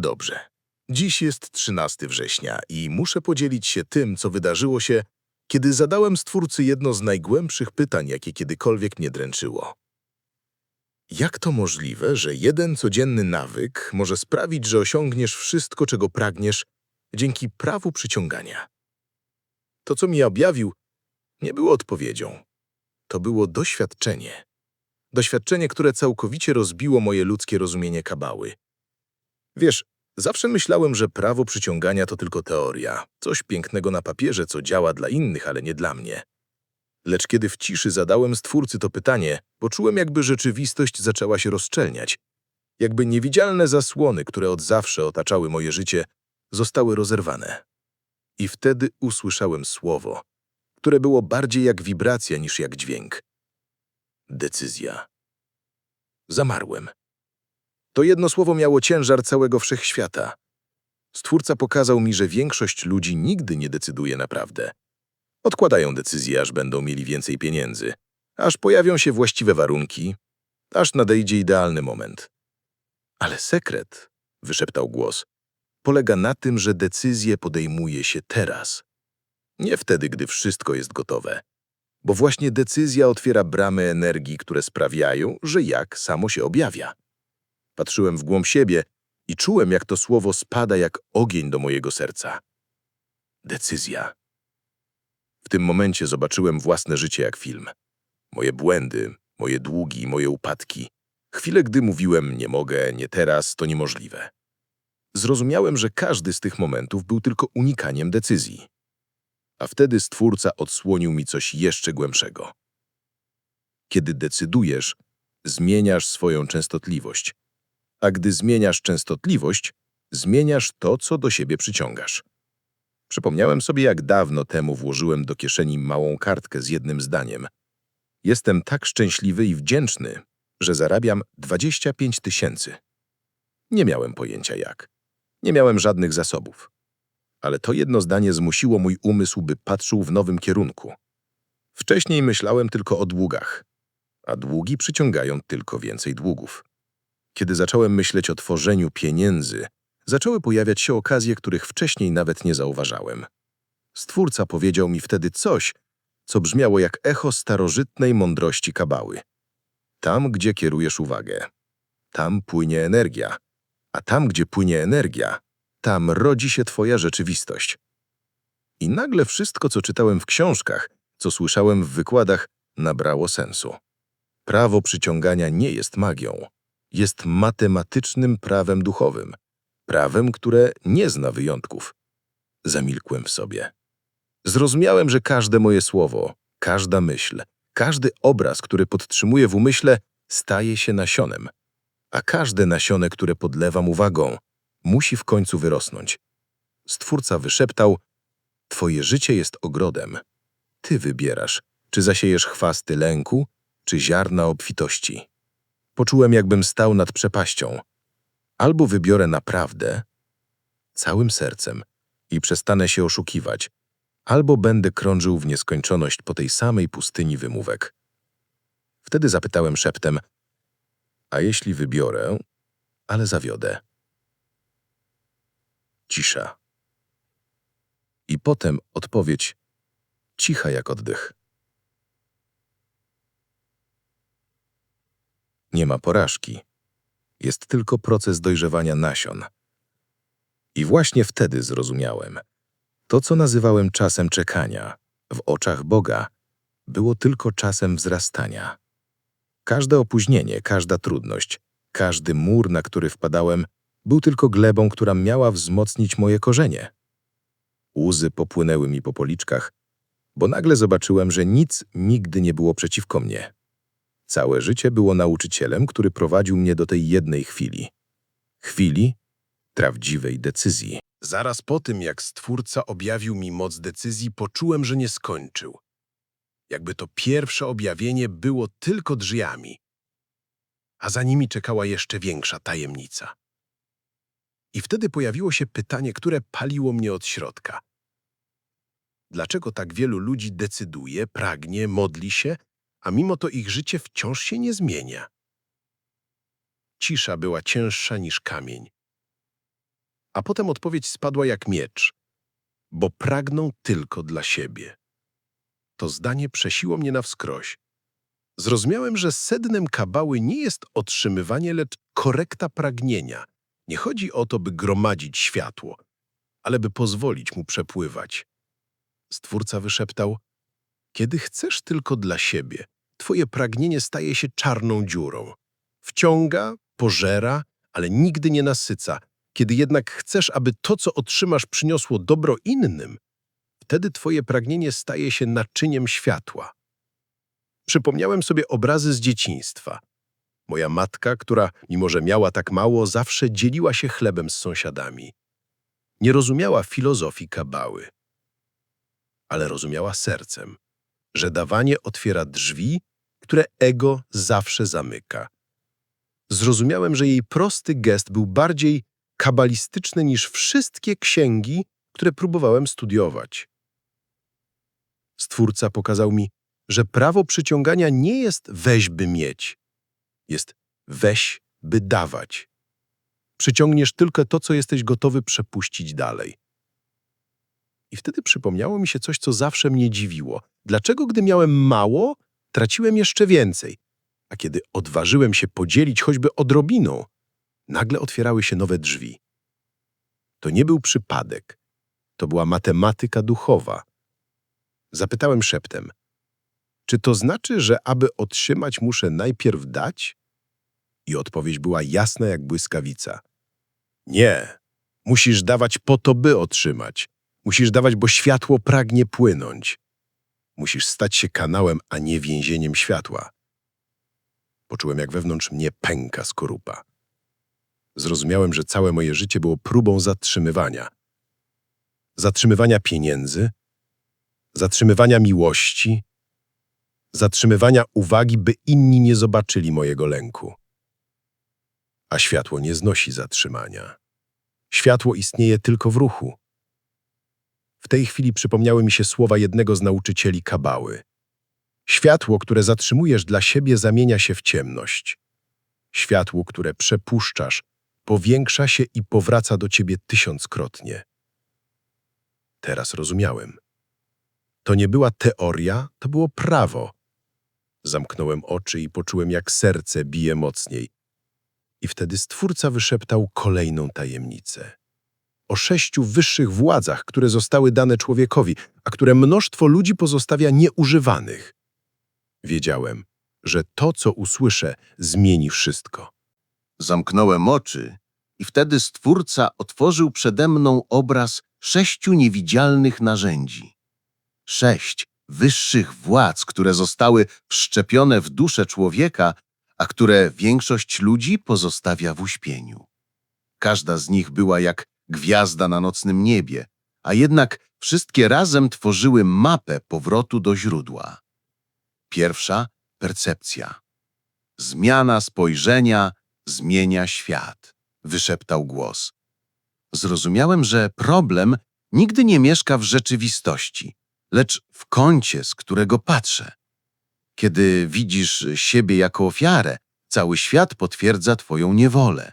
Dobrze. Dziś jest 13 września i muszę podzielić się tym, co wydarzyło się, kiedy zadałem Stwórcy jedno z najgłębszych pytań, jakie kiedykolwiek mnie dręczyło. Jak to możliwe, że jeden codzienny nawyk może sprawić, że osiągniesz wszystko, czego pragniesz, dzięki prawu przyciągania? To, co mi objawił, nie było odpowiedzią. To było doświadczenie. Doświadczenie, które całkowicie rozbiło moje ludzkie rozumienie kabały. Wiesz, zawsze myślałem, że prawo przyciągania to tylko teoria, coś pięknego na papierze, co działa dla innych, ale nie dla mnie. Lecz kiedy w ciszy zadałem Stwórcy to pytanie, poczułem, jakby rzeczywistość zaczęła się rozszczelniać. Jakby niewidzialne zasłony, które od zawsze otaczały moje życie, zostały rozerwane. I wtedy usłyszałem słowo, które było bardziej jak wibracja niż jak dźwięk. Decyzja. Zamarłem. To jedno słowo miało ciężar całego wszechświata. Stwórca pokazał mi, że większość ludzi nigdy nie decyduje naprawdę. Odkładają decyzje, aż będą mieli więcej pieniędzy, aż pojawią się właściwe warunki, aż nadejdzie idealny moment. Ale sekret, wyszeptał głos, polega na tym, że decyzje podejmuje się teraz. Nie wtedy, gdy wszystko jest gotowe. Bo właśnie decyzja otwiera bramy energii, które sprawiają, że jak samo się objawia. Patrzyłem w głąb siebie i czułem, jak to słowo spada jak ogień do mojego serca. Decyzja. W tym momencie zobaczyłem własne życie jak film. Moje błędy, moje długi, moje upadki. Chwilę, gdy mówiłem nie mogę, nie teraz, to niemożliwe. Zrozumiałem, że każdy z tych momentów był tylko unikaniem decyzji. A wtedy Stwórca odsłonił mi coś jeszcze głębszego. Kiedy decydujesz, zmieniasz swoją częstotliwość. A gdy zmieniasz częstotliwość, zmieniasz to, co do siebie przyciągasz. Przypomniałem sobie, jak dawno temu włożyłem do kieszeni małą kartkę z jednym zdaniem. Jestem tak szczęśliwy i wdzięczny, że zarabiam 25 tysięcy. Nie miałem pojęcia jak. Nie miałem żadnych zasobów. Ale to jedno zdanie zmusiło mój umysł, by patrzył w nowym kierunku. Wcześniej myślałem tylko o długach, a długi przyciągają tylko więcej długów. Kiedy zacząłem myśleć o tworzeniu pieniędzy, zaczęły pojawiać się okazje, których wcześniej nawet nie zauważałem. Stwórca powiedział mi wtedy coś, co brzmiało jak echo starożytnej mądrości kabały. Tam, gdzie kierujesz uwagę, tam płynie energia, a tam, gdzie płynie energia, tam rodzi się twoja rzeczywistość. I nagle wszystko, co czytałem w książkach, co słyszałem w wykładach, nabrało sensu. Prawo przyciągania nie jest magią. Jest matematycznym prawem duchowym. Prawem, które nie zna wyjątków. Zamilkłem w sobie. Zrozumiałem, że każde moje słowo, każda myśl, każdy obraz, który podtrzymuję w umyśle, staje się nasionem. A każde nasione, które podlewam uwagą, musi w końcu wyrosnąć. Stwórca wyszeptał, twoje życie jest ogrodem. Ty wybierasz, czy zasiejesz chwasty lęku, czy ziarna obfitości. Poczułem, jakbym stał nad przepaścią. Albo wybiorę naprawdę, całym sercem i przestanę się oszukiwać, albo będę krążył w nieskończoność po tej samej pustyni wymówek. Wtedy zapytałem szeptem, a jeśli wybiorę, ale zawiodę? Cisza. I potem odpowiedź, cicha jak oddech. Nie ma porażki. Jest tylko proces dojrzewania nasion. I właśnie wtedy zrozumiałem. To, co nazywałem czasem czekania, w oczach Boga, było tylko czasem wzrastania. Każde opóźnienie, każda trudność, każdy mur, na który wpadałem, był tylko glebą, która miała wzmocnić moje korzenie. Łzy popłynęły mi po policzkach, bo nagle zobaczyłem, że nic nigdy nie było przeciwko mnie. Całe życie było nauczycielem, który prowadził mnie do tej jednej chwili. Chwili prawdziwej decyzji. Zaraz po tym, jak Stwórca objawił mi moc decyzji, poczułem, że nie skończył. Jakby to pierwsze objawienie było tylko drzwiami, a za nimi czekała jeszcze większa tajemnica. I wtedy pojawiło się pytanie, które paliło mnie od środka. Dlaczego tak wielu ludzi decyduje, pragnie, modli się, a mimo to ich życie wciąż się nie zmienia? Cisza była cięższa niż kamień. A potem odpowiedź spadła jak miecz. Bo pragną tylko dla siebie. To zdanie przesiło mnie na wskroś. Zrozumiałem, że sednem kabały nie jest otrzymywanie, lecz korekta pragnienia. Nie chodzi o to, by gromadzić światło, ale by pozwolić mu przepływać. Stwórca wyszeptał, kiedy chcesz tylko dla siebie, twoje pragnienie staje się czarną dziurą. Wciąga, pożera, ale nigdy nie nasyca. Kiedy jednak chcesz, aby to, co otrzymasz, przyniosło dobro innym, wtedy twoje pragnienie staje się naczyniem światła. Przypomniałem sobie obrazy z dzieciństwa. Moja matka, która, mimo że miała tak mało, zawsze dzieliła się chlebem z sąsiadami. Nie rozumiała filozofii kabały, ale rozumiała sercem, że dawanie otwiera drzwi, które ego zawsze zamyka. Zrozumiałem, że jej prosty gest był bardziej kabalistyczny niż wszystkie księgi, które próbowałem studiować. Stwórca pokazał mi, że prawo przyciągania nie jest weź by mieć, jest weź by dawać. Przyciągniesz tylko to, co jesteś gotowy przepuścić dalej. I wtedy przypomniało mi się coś, co zawsze mnie dziwiło. Dlaczego, gdy miałem mało, traciłem jeszcze więcej, a kiedy odważyłem się podzielić choćby odrobiną, nagle otwierały się nowe drzwi. To nie był przypadek, to była matematyka duchowa. Zapytałem szeptem, czy to znaczy, że aby otrzymać muszę najpierw dać? I odpowiedź była jasna jak błyskawica. Nie, musisz dawać po to, by otrzymać. Musisz dawać, bo światło pragnie płynąć. Musisz stać się kanałem, a nie więzieniem światła. Poczułem, jak wewnątrz mnie pęka skorupa. Zrozumiałem, że całe moje życie było próbą zatrzymywania. Zatrzymywania pieniędzy, zatrzymywania miłości, zatrzymywania uwagi, by inni nie zobaczyli mojego lęku. A światło nie znosi zatrzymania. Światło istnieje tylko w ruchu. W tej chwili przypomniały mi się słowa jednego z nauczycieli kabały. Światło, które zatrzymujesz dla siebie, zamienia się w ciemność. Światło, które przepuszczasz, powiększa się i powraca do ciebie tysiąckrotnie. Teraz rozumiałem. To nie była teoria, to było prawo. Zamknąłem oczy i poczułem, jak serce bije mocniej. I wtedy Stwórca wyszeptał kolejną tajemnicę. O sześciu wyższych władzach, które zostały dane człowiekowi, a które mnóstwo ludzi pozostawia nieużywanych. Wiedziałem, że to, co usłyszę, zmieni wszystko. Zamknąłem oczy i wtedy Stwórca otworzył przede mną obraz sześciu niewidzialnych narzędzi. Sześć wyższych władz, które zostały wszczepione w duszę człowieka, a które większość ludzi pozostawia w uśpieniu. Każda z nich była jak gwiazda na nocnym niebie, a jednak wszystkie razem tworzyły mapę powrotu do źródła. Pierwsza percepcja. Zmiana spojrzenia zmienia świat, wyszeptał głos. Zrozumiałem, że problem nigdy nie mieszka w rzeczywistości, lecz w kącie, z którego patrzę. Kiedy widzisz siebie jako ofiarę, cały świat potwierdza Twoją niewolę.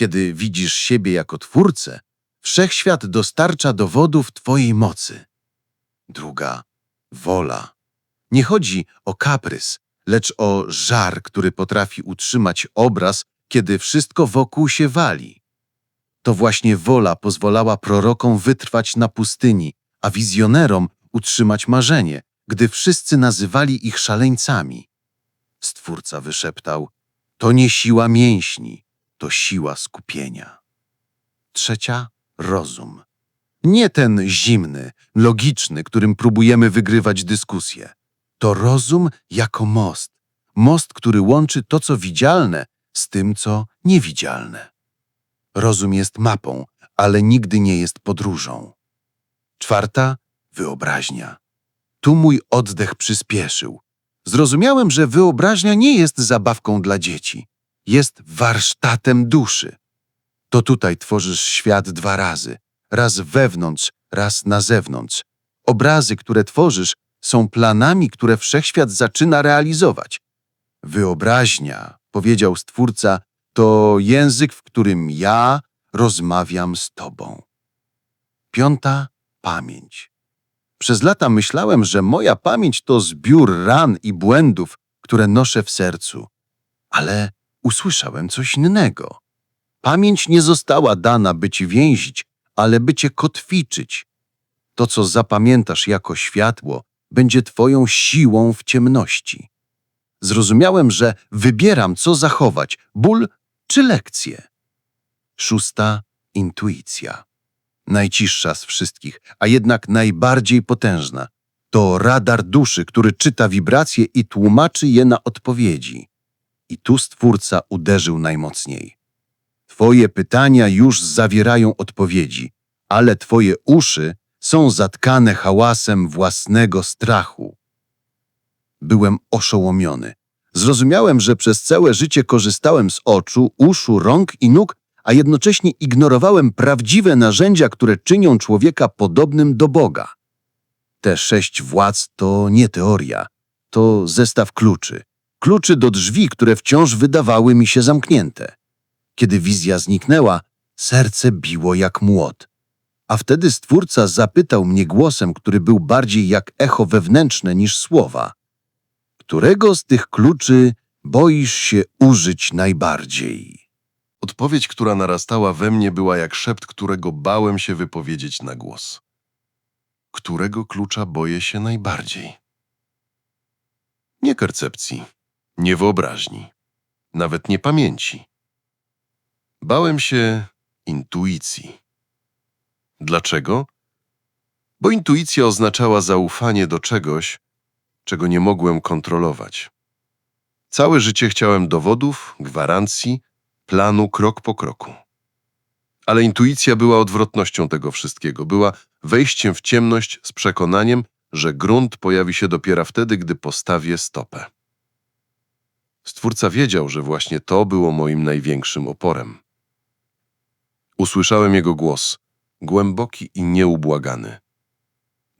Kiedy widzisz siebie jako twórcę, wszechświat dostarcza dowodów Twojej mocy. Druga wola. Nie chodzi o kaprys, lecz o żar, który potrafi utrzymać obraz, kiedy wszystko wokół się wali. To właśnie wola pozwalała prorokom wytrwać na pustyni, a wizjonerom utrzymać marzenie, gdy wszyscy nazywali ich szaleńcami. Stwórca wyszeptał, to nie siła mięśni, to siła skupienia. Trzecia, rozum. Nie ten zimny, logiczny, którym próbujemy wygrywać dyskusję. To rozum jako most. Most, który łączy to, co widzialne, z tym, co niewidzialne. Rozum jest mapą, ale nigdy nie jest podróżą. Czwarta, wyobraźnia. Tu mój oddech przyspieszył. Zrozumiałem, że wyobraźnia nie jest zabawką dla dzieci. Jest warsztatem duszy. To tutaj tworzysz świat dwa razy. Raz wewnątrz, raz na zewnątrz. Obrazy, które tworzysz, są planami, które wszechświat zaczyna realizować. Wyobraźnia, powiedział Stwórca, to język, w którym ja, rozmawiam z Tobą. Piąta pamięć. Przez lata myślałem, że moja pamięć to zbiór ran i błędów, które noszę w sercu. Ale usłyszałem coś innego. Pamięć nie została dana, by ci więzić, ale by cię kotwiczyć. To, co zapamiętasz jako światło, będzie twoją siłą w ciemności. Zrozumiałem, że wybieram, co zachować, ból czy lekcję. Szósta intuicja. Najciszsza z wszystkich, a jednak najbardziej potężna. To radar duszy, który czyta wibracje i tłumaczy je na odpowiedzi. I tu Stwórca uderzył najmocniej. Twoje pytania już zawierają odpowiedzi, ale Twoje uszy są zatkane hałasem własnego strachu. Byłem oszołomiony. Zrozumiałem, że przez całe życie korzystałem z oczu, uszu, rąk i nóg, a jednocześnie ignorowałem prawdziwe narzędzia, które czynią człowieka podobnym do Boga. Te sześć władz to nie teoria, to zestaw kluczy. Kluczy do drzwi, które wciąż wydawały mi się zamknięte. Kiedy wizja zniknęła, serce biło jak młot. A wtedy Stwórca zapytał mnie głosem, który był bardziej jak echo wewnętrzne niż słowa. Którego z tych kluczy boisz się użyć najbardziej? Odpowiedź, która narastała we mnie, była jak szept, którego bałem się wypowiedzieć na głos. Którego klucza boję się najbardziej? Nie percepcji, nie wyobraźni, nawet nie pamięci. Bałem się intuicji. Dlaczego? Bo intuicja oznaczała zaufanie do czegoś, czego nie mogłem kontrolować. Całe życie chciałem dowodów, gwarancji, planu krok po kroku. Ale intuicja była odwrotnością tego wszystkiego, była wejściem w ciemność z przekonaniem, że grunt pojawi się dopiero wtedy, gdy postawię stopę. Stwórca wiedział, że właśnie to było moim największym oporem. Usłyszałem jego głos, głęboki i nieubłagany.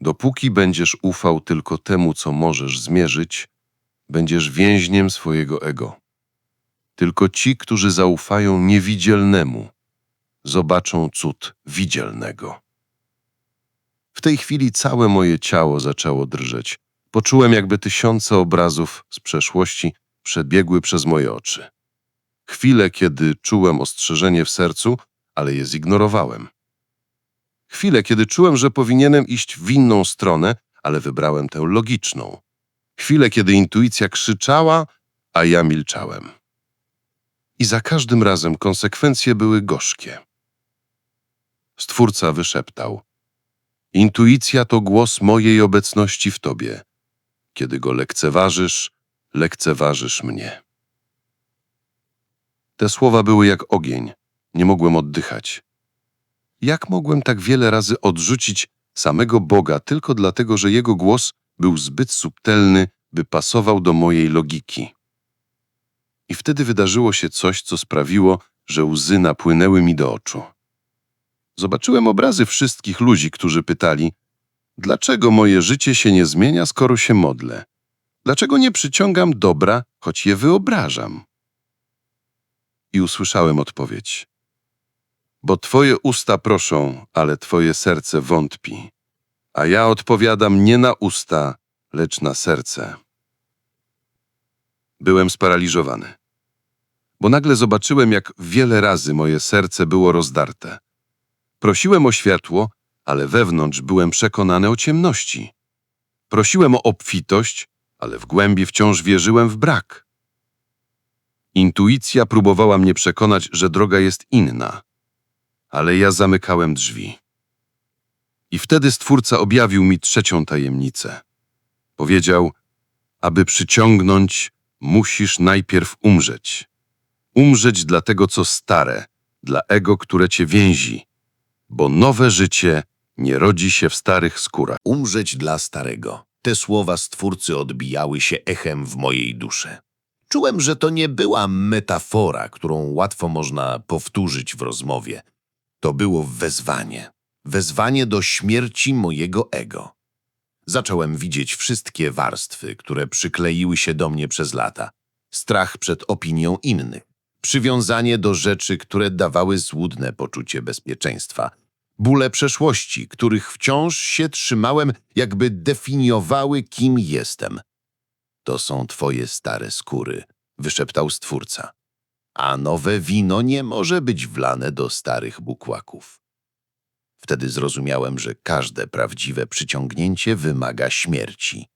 Dopóki będziesz ufał tylko temu, co możesz zmierzyć, będziesz więźniem swojego ego. Tylko ci, którzy zaufają niewidzialnemu, zobaczą cud widzialnego. W tej chwili całe moje ciało zaczęło drżeć. Poczułem, jakby tysiące obrazów z przeszłości przebiegły przez moje oczy. Chwilę, kiedy czułem ostrzeżenie w sercu, ale je zignorowałem. Chwilę, kiedy czułem, że powinienem iść w inną stronę, ale wybrałem tę logiczną. Chwilę, kiedy intuicja krzyczała, a ja milczałem. I za każdym razem konsekwencje były gorzkie. Stwórca wyszeptał: Intuicja to głos mojej obecności w tobie. Kiedy go lekceważysz, lekceważysz mnie. Te słowa były jak ogień. Nie mogłem oddychać. Jak mogłem tak wiele razy odrzucić samego Boga tylko dlatego, że jego głos był zbyt subtelny, by pasował do mojej logiki? I wtedy wydarzyło się coś, co sprawiło, że łzy napłynęły mi do oczu. Zobaczyłem obrazy wszystkich ludzi, którzy pytali, dlaczego moje życie się nie zmienia, skoro się modlę? Dlaczego nie przyciągam dobra, choć je wyobrażam? I usłyszałem odpowiedź. Bo twoje usta proszą, ale twoje serce wątpi. A ja odpowiadam nie na usta, lecz na serce. Byłem sparaliżowany, bo nagle zobaczyłem, jak wiele razy moje serce było rozdarte. Prosiłem o światło, ale wewnątrz byłem przekonany o ciemności. Prosiłem o obfitość, ale w głębi wciąż wierzyłem w brak. Intuicja próbowała mnie przekonać, że droga jest inna, ale ja zamykałem drzwi. I wtedy Stwórca objawił mi trzecią tajemnicę. Powiedział, aby przyciągnąć, musisz najpierw umrzeć. Umrzeć dla tego, co stare, dla ego, które cię więzi, bo nowe życie nie rodzi się w starych skórach. umrzeć dla starego. Te słowa Stwórcy odbijały się echem w mojej duszy. Czułem, że to nie była metafora, którą łatwo można powtórzyć w rozmowie. To było wezwanie. Wezwanie do śmierci mojego ego. Zacząłem widzieć wszystkie warstwy, które przykleiły się do mnie przez lata. Strach przed opinią innych, Przywiązanie do rzeczy, które dawały złudne poczucie bezpieczeństwa. Bóle przeszłości, których wciąż się trzymałem, jakby definiowały, kim jestem. To są twoje stare skóry, wyszeptał stwórca. A nowe wino nie może być wlane do starych bukłaków. Wtedy zrozumiałem, że każde prawdziwe przyciągnięcie wymaga śmierci.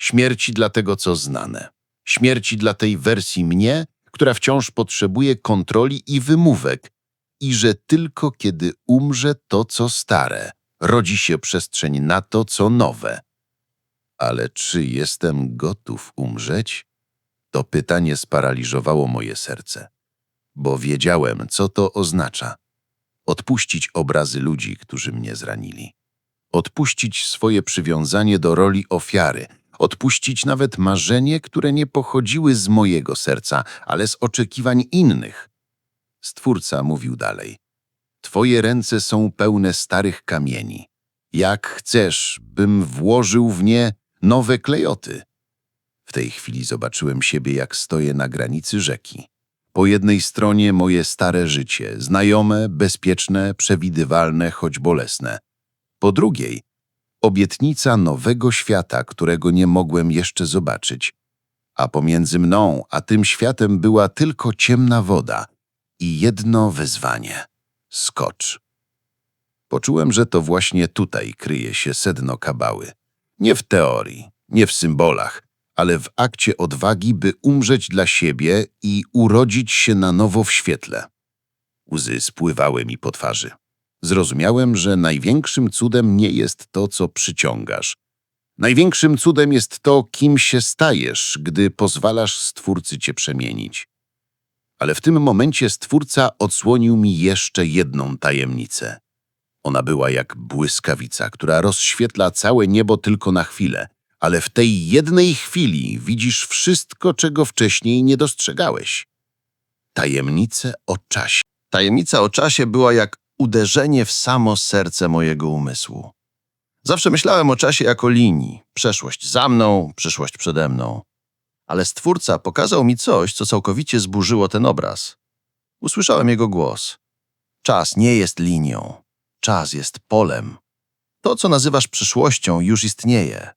Śmierci dla tego, co znane. Śmierci dla tej wersji mnie, która wciąż potrzebuje kontroli i wymówek, i że tylko kiedy umrze to, co stare, rodzi się przestrzeń na to, co nowe. Ale czy jestem gotów umrzeć? To pytanie sparaliżowało moje serce, bo wiedziałem, co to oznacza. Odpuścić obrazy ludzi, którzy mnie zranili. Odpuścić swoje przywiązanie do roli ofiary. Odpuścić nawet marzenie, które nie pochodziły z mojego serca, ale z oczekiwań innych. Stwórca mówił dalej. Twoje ręce są pełne starych kamieni. Jak chcesz, bym włożył w nie nowe klejoty. W tej chwili zobaczyłem siebie, jak stoję na granicy rzeki. Po jednej stronie moje stare życie, znajome, bezpieczne, przewidywalne, choć bolesne. Po drugiej obietnica nowego świata, którego nie mogłem jeszcze zobaczyć. A pomiędzy mną a tym światem była tylko ciemna woda i jedno wezwanie – skocz. Poczułem, że to właśnie tutaj kryje się sedno kabały. Nie w teorii, nie w symbolach, ale w akcie odwagi, by umrzeć dla siebie i urodzić się na nowo w świetle. Łzy spływały mi po twarzy. Zrozumiałem, że największym cudem nie jest to, co przyciągasz. Największym cudem jest to, kim się stajesz, gdy pozwalasz Stwórcy cię przemienić. Ale w tym momencie Stwórca odsłonił mi jeszcze jedną tajemnicę. Ona była jak błyskawica, która rozświetla całe niebo tylko na chwilę, ale w tej jednej chwili widzisz wszystko, czego wcześniej nie dostrzegałeś. Tajemnicę o czasie. Tajemnica o czasie była jak uderzenie w samo serce mojego umysłu. Zawsze myślałem o czasie jako linii, przeszłość za mną, przyszłość przede mną. Ale Stwórca pokazał mi coś, co całkowicie zburzyło ten obraz. Usłyszałem jego głos. Czas nie jest linią, czas jest polem. To, co nazywasz przyszłością, już istnieje.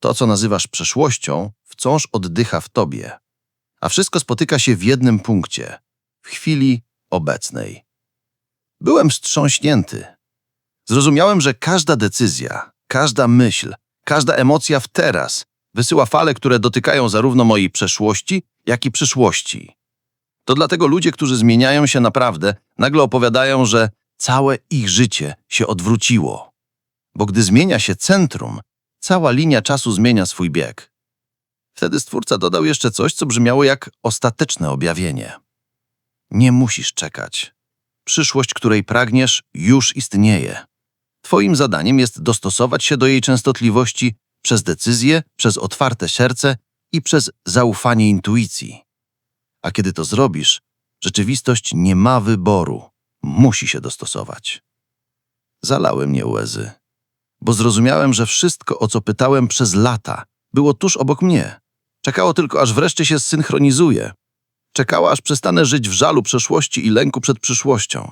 To, co nazywasz przeszłością, wciąż oddycha w tobie. A wszystko spotyka się w jednym punkcie, w chwili obecnej. Byłem wstrząśnięty. Zrozumiałem, że każda decyzja, każda myśl, każda emocja w teraz wysyła fale, które dotykają zarówno mojej przeszłości, jak i przyszłości. To dlatego ludzie, którzy zmieniają się naprawdę, nagle opowiadają, że całe ich życie się odwróciło. Bo gdy zmienia się centrum, cała linia czasu zmienia swój bieg. Wtedy Stwórca dodał jeszcze coś, co brzmiało jak ostateczne objawienie. Nie musisz czekać. Przyszłość, której pragniesz, już istnieje. Twoim zadaniem jest dostosować się do jej częstotliwości przez decyzję, przez otwarte serce i przez zaufanie intuicji. A kiedy to zrobisz, rzeczywistość nie ma wyboru, musi się dostosować. Zalały mnie łzy, bo zrozumiałem, że wszystko, o co pytałem przez lata, było tuż obok mnie. Czekało tylko, aż wreszcie się zsynchronizuje. Czekała, aż przestanę żyć w żalu przeszłości i lęku przed przyszłością.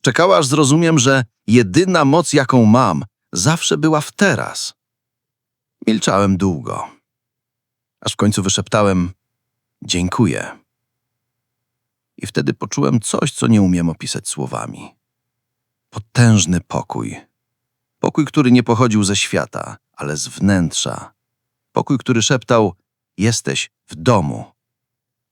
Czekała, aż zrozumiem, że jedyna moc, jaką mam, zawsze była w teraz. Milczałem długo. Aż w końcu wyszeptałem dziękuję. I wtedy poczułem coś, co nie umiem opisać słowami. Potężny pokój. Pokój, który nie pochodził ze świata, ale z wnętrza. Pokój, który szeptał: Jesteś w domu.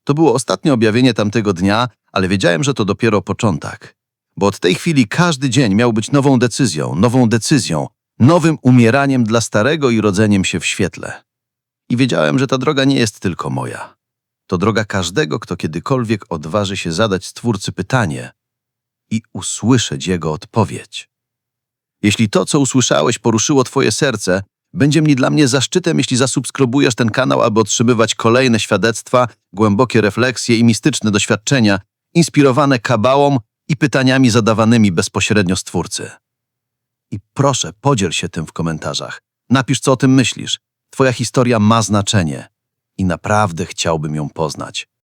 To było ostatnie objawienie tamtego dnia, ale wiedziałem, że to dopiero początek. Bo od tej chwili każdy dzień miał być nową decyzją, nową decyzją, nowym umieraniem dla starego i rodzeniem się w świetle. I wiedziałem, że ta droga nie jest tylko moja. To droga każdego, kto kiedykolwiek odważy się zadać Stwórcy pytanie i usłyszeć jego odpowiedź. Jeśli to, co usłyszałeś, poruszyło Twoje serce, będzie mi dla mnie zaszczytem, jeśli zasubskrybujesz ten kanał, aby otrzymywać kolejne świadectwa, głębokie refleksje i mistyczne doświadczenia, inspirowane kabałą i pytaniami zadawanymi bezpośrednio Stwórcy. I proszę, podziel się tym w komentarzach. Napisz, co o tym myślisz. Twoja historia ma znaczenie i naprawdę chciałbym ją poznać.